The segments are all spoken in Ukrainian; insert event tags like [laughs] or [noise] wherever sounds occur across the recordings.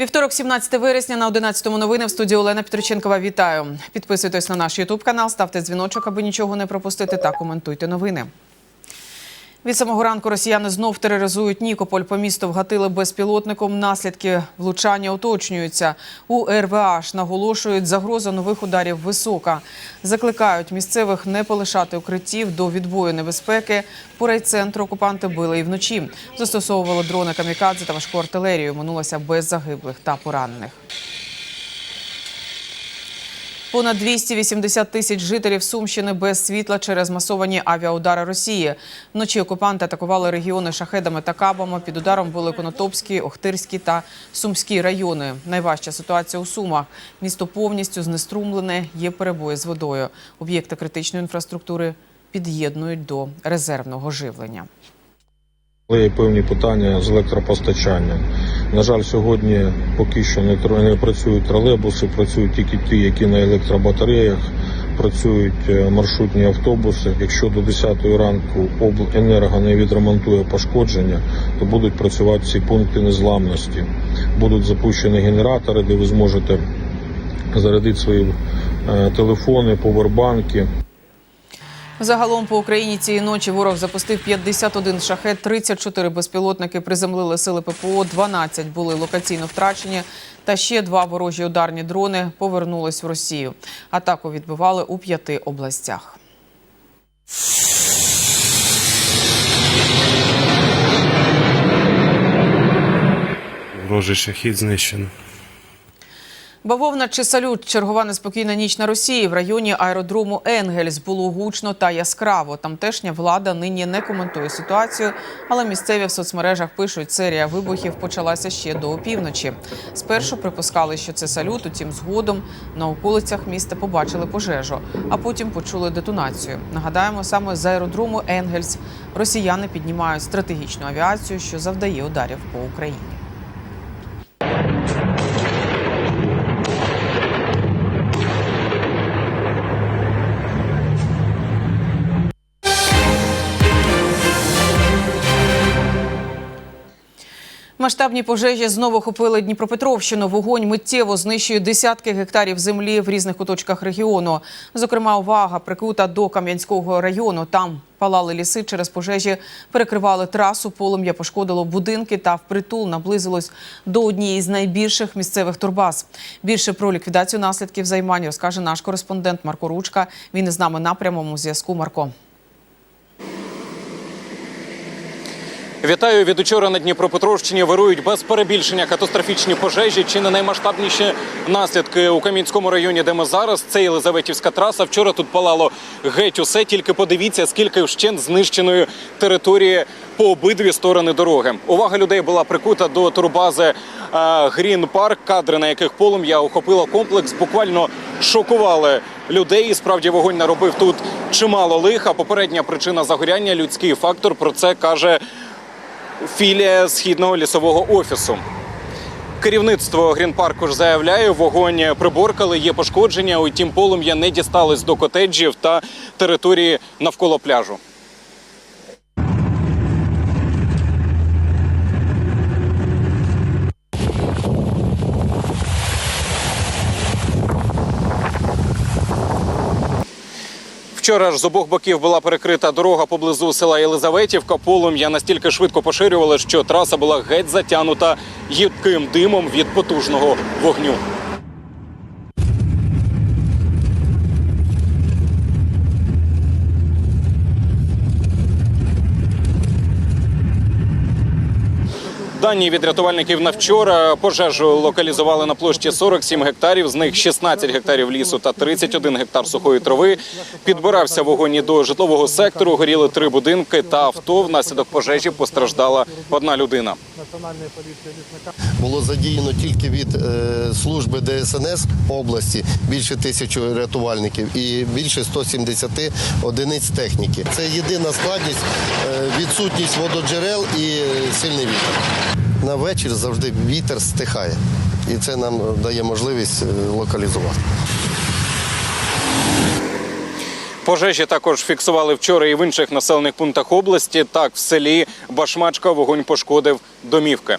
Вівторок, 17 вересня на 11 новини в студії Олена Петриченкова. Вітаю. Підписуйтесь на наш Ютуб канал, ставте дзвіночок, аби нічого не пропустити, та коментуйте новини. Від самого ранку росіяни знов тероризують Нікополь. По місту вгатили безпілотником. Наслідки влучання уточнюються. У РВАШ наголошують, загроза нових ударів висока. Закликають місцевих не полишати укриттів до відбою небезпеки. По райцентру окупанти били і вночі. Застосовували дрони камікадзе та важку артилерію. Минулося без загиблих та поранених. Понад 280 тисяч жителів Сумщини без світла через масовані авіаудари Росії. Вночі окупанти атакували регіони шахедами та кабами. Під ударом були Конотопський, Охтирський та Сумський райони. Найважча ситуація у Сумах. Місто повністю знеструмлене, є перебої з водою. Об'єкти критичної інфраструктури під'єднують до резервного живлення. Є певні питання з електропостачанням. На жаль, сьогодні поки що не, працюють тролейбуси, працюють тільки ті, які на електробатареях, працюють е, маршрутні автобуси. Якщо до 10 ранку обленерго не відремонтує пошкодження, то будуть працювати ці пункти незламності. Будуть запущені генератори, де ви зможете зарядити свої е, телефони, повербанки. Загалом по Україні цієї ночі ворог запустив 51 шахет, 34 безпілотники приземлили сили ППО, 12 були локаційно втрачені. Та ще два ворожі ударні дрони повернулись в Росію. Атаку відбивали у п'яти областях. Ворожий шахід знищено. Бавовна чи салют чергова неспокійна ніч на Росії в районі аеродрому Енгельс було гучно та яскраво. Тамтешня влада нині не коментує ситуацію, але місцеві в соцмережах пишуть, серія вибухів почалася ще до опівночі. Спершу припускали, що це салют, утім згодом на околицях міста побачили пожежу, а потім почули детонацію. Нагадаємо, саме з аеродрому Енгельс росіяни піднімають стратегічну авіацію, що завдає ударів по Україні. Масштабні пожежі знову охопили Дніпропетровщину. Вогонь миттєво знищує десятки гектарів землі в різних куточках регіону. Зокрема, увага прикута до Кам'янського району. Там палали ліси через пожежі, перекривали трасу, полум'я пошкодило будинки та впритул наблизилось до однієї з найбільших місцевих турбаз. Більше про ліквідацію наслідків займань розкаже наш кореспондент Марко Ручка. Він із нами на прямому зв'язку. Марко. Вітаю від учора на Дніпропетровщині. Вирують без перебільшення катастрофічні пожежі. Чи не наймасштабніші наслідки у Кам'янському районі, де ми зараз. Це Єлизаветівська траса. Вчора тут палало геть усе. Тільки подивіться, скільки вщент знищеної території по обидві сторони дороги. Увага людей була прикута до турбази Грін Парк, кадри на яких полум'я охопило комплекс. Буквально шокували людей. І справді вогонь наробив тут чимало лиха. Попередня причина загоряння людський фактор. Про це каже філія східного лісового офісу. Керівництво Грінпарку ж заявляє, вогонь приборкали, є пошкодження. Утім, полум'я не дісталось до котеджів та території навколо пляжу. Вчора ж з обох боків була перекрита дорога поблизу села Єлизаветівка. Полум'я настільки швидко поширювали, що траса була геть затянута їдким димом від потужного вогню. Дані від рятувальників на вчора пожежу локалізували на площі 47 гектарів, з них 16 гектарів лісу та 31 гектар сухої трави. Підбирався вогонь до житлового сектору. Горіли три будинки та авто. Внаслідок пожежі постраждала одна людина. було задіяно тільки від е, служби ДСНС області більше тисячі рятувальників і більше 170 одиниць техніки. Це єдина складність е, відсутність вододжерел і сильний вітер. На вечір завжди вітер стихає, і це нам дає можливість е, локалізувати. Пожежі також фіксували вчора і в інших населених пунктах області. Так, в селі Башмачка вогонь пошкодив домівки.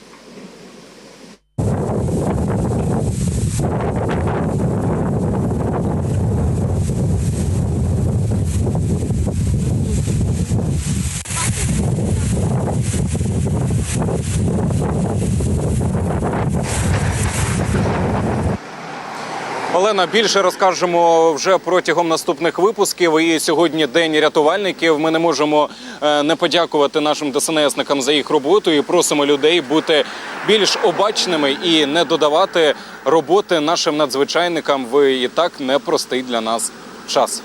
Олена, більше розкажемо вже протягом наступних випусків. І сьогодні день рятувальників. Ми не можемо е, не подякувати нашим ДСНСникам за їх роботу і просимо людей бути більш обачними і не додавати роботи нашим надзвичайникам в і так непростий для нас час.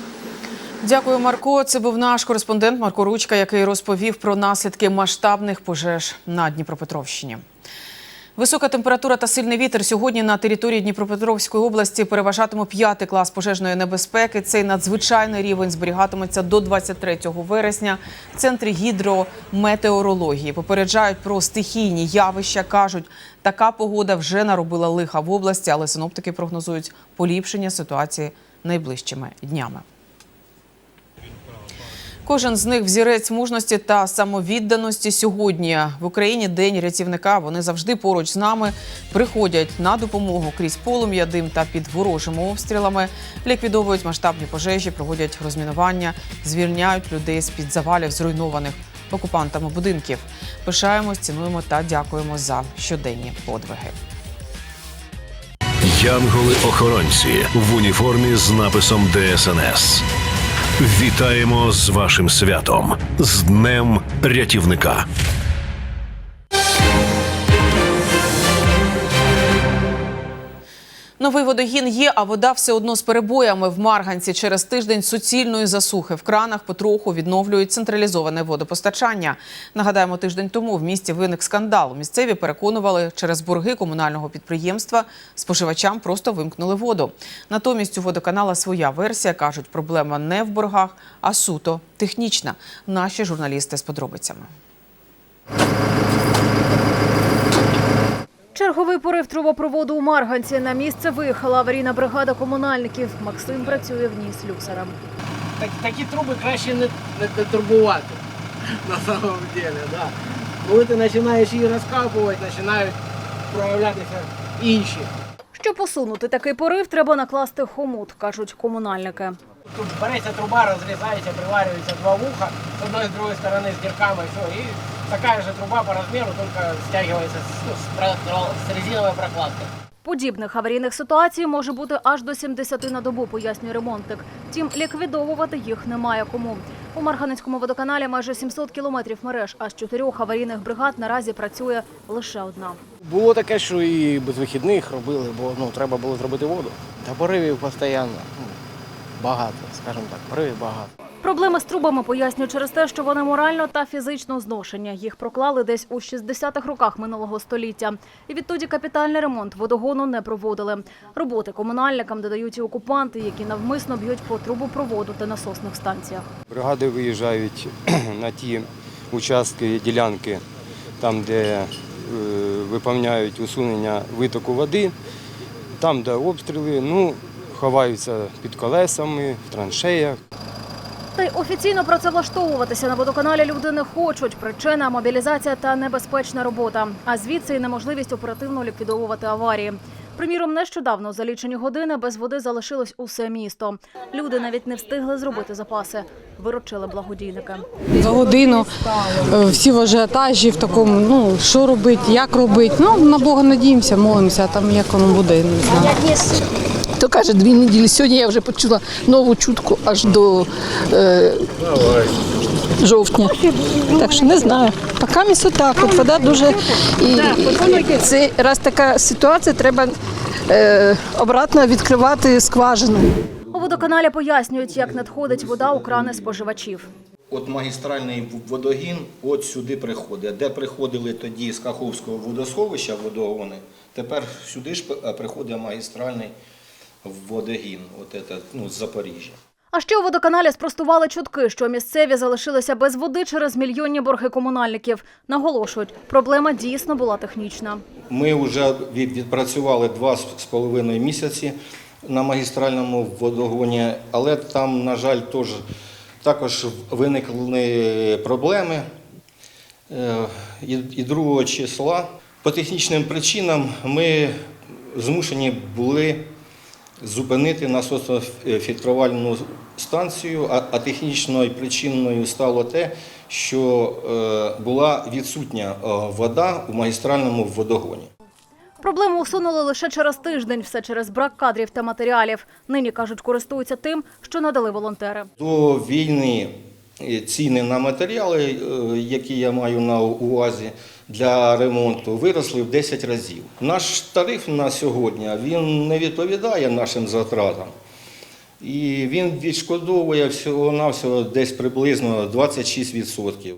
Дякую, Марко. Це був наш кореспондент Марко Ручка, який розповів про наслідки масштабних пожеж на Дніпропетровщині. Висока температура та сильний вітер сьогодні на території Дніпропетровської області переважатиме п'ятий клас пожежної небезпеки. Цей надзвичайний рівень зберігатиметься до 23 вересня. В центрі гідрометеорології попереджають про стихійні явища. кажуть, така погода вже наробила лиха в області, але синоптики прогнозують поліпшення ситуації найближчими днями. Кожен з них взірець мужності та самовідданості сьогодні в Україні день рятівника. Вони завжди поруч з нами приходять на допомогу крізь полум'я, дим та під ворожими обстрілами, ліквідовують масштабні пожежі, проводять розмінування, звільняють людей з під завалів зруйнованих окупантами будинків. Пишаємось, цінуємо та дякуємо за щоденні подвиги. Янголи-охоронці в уніформі з написом ДСНС. Вітаємо з вашим святом з Днем рятівника. Новий водогін є, а вода все одно з перебоями в Марганці через тиждень суцільної засухи. В кранах потроху відновлюють централізоване водопостачання. Нагадаємо, тиждень тому в місті виник скандал. Місцеві переконували, через борги комунального підприємства споживачам просто вимкнули воду. Натомість у водоканала своя версія кажуть, проблема не в боргах, а суто технічна. Наші журналісти з подробицями. Черговий порив трубопроводу у Марганці. На місце виїхала аварійна бригада комунальників. Максим працює в ній слюсарем. Так, такі труби краще не, не, не турбувати [laughs] на самом деле, да. Коли ти починаєш її розкапувати, починають проявлятися інші. Щоб посунути такий порив, треба накласти хомут, кажуть комунальники. Тут береться труба, розрізається, приварюється два вуха з одної з другої сторони з дірками, все, і така ж труба по розміру, тільки стягується з, ну, з, про- з резинової прокладки. Подібних аварійних ситуацій може бути аж до 70 на добу, пояснює ремонтник. Втім, ліквідовувати їх немає кому. У Марганецькому водоканалі майже 700 кілометрів мереж, а з чотирьох аварійних бригад наразі працює лише одна. Було таке, що і без вихідних робили, бо ну, треба було зробити воду. Та поривів постійно. Ну, багато, скажімо так, поривів багато. Проблеми з трубами пояснюють через те, що вони морально та фізично зношені. Їх проклали десь у 60-х роках минулого століття. І відтоді капітальний ремонт водогону не проводили. Роботи комунальникам додають і окупанти, які навмисно б'ють по трубопроводу та насосних станціях. Бригади виїжджають [clears throat] на ті участки, ділянки, там, де е, виповняють усунення витоку води, там, де обстріли, ну, ховаються під колесами, в траншеях. Та й офіційно працевлаштовуватися на водоканалі люди не хочуть. Причина мобілізація та небезпечна робота. А звідси й неможливість оперативно ліквідовувати аварії. Приміром, нещодавно за лічені години без води залишилось усе місто. Люди навіть не встигли зробити запаси. Виручили благодійники. За годину е, всі в ажіотажі, в такому, ну, що робити, як робити. Ну, на Бога надіємося, молимося, а там як воно буде, не знаю. То каже, дві неділі. Сьогодні я вже почула нову чутку аж до е, жовтня. Так що не знаю. Поки місто так, от вода дуже і, і це раз така ситуація, треба е, обратно відкривати скважину. У водоканалі пояснюють, як надходить вода у крани споживачів. От магістральний водогін от сюди приходить. Де приходили тоді з Каховського водосховища водогони, тепер сюди ж е, приходить магістральний водогін, от это, ну, з Запоріжжя. А ще у водоканалі спростували чутки, що місцеві залишилися без води через мільйонні борги комунальників. Наголошують, проблема дійсно була технічна. Ми вже відпрацювали два з половиною місяці на магістральному водогоні, але там, на жаль, теж, також виникли проблеми. Е, І і 2 числа по технічним причинам ми змушені були зупинити насософільтрувальну станцію, а, технічною причиною стало те, що е, була відсутня е, вода у магістральному водогоні. Проблему усунули лише через тиждень, все через брак кадрів та матеріалів. Нині кажуть, користуються тим, що надали волонтери. До війни ціни на матеріали, е, які я маю на увазі для ремонту, виросли в 10 разів. Наш тариф на сьогодні він не відповідає нашим затратам. І він відшкодовує всього-навсього десь приблизно 26%.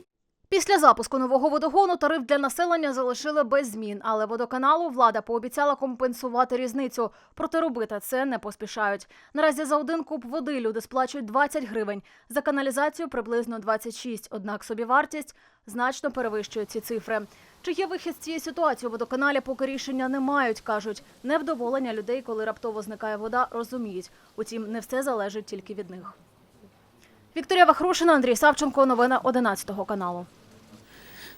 Після запуску нового водогону тариф для населення залишили без змін, але водоканалу влада пообіцяла компенсувати різницю. Проте робити це не поспішають. Наразі за один куб води люди сплачують 20 гривень, за каналізацію приблизно 26, однак собівартість значно перевищує ці цифри. Чи є вихід з цієї ситуації у водоканалі, поки рішення не мають, кажуть. Невдоволення людей, коли раптово зникає вода, розуміють. Утім, не все залежить тільки від них. Вікторія Вахрушина, Андрій Савченко. Новини 11 каналу.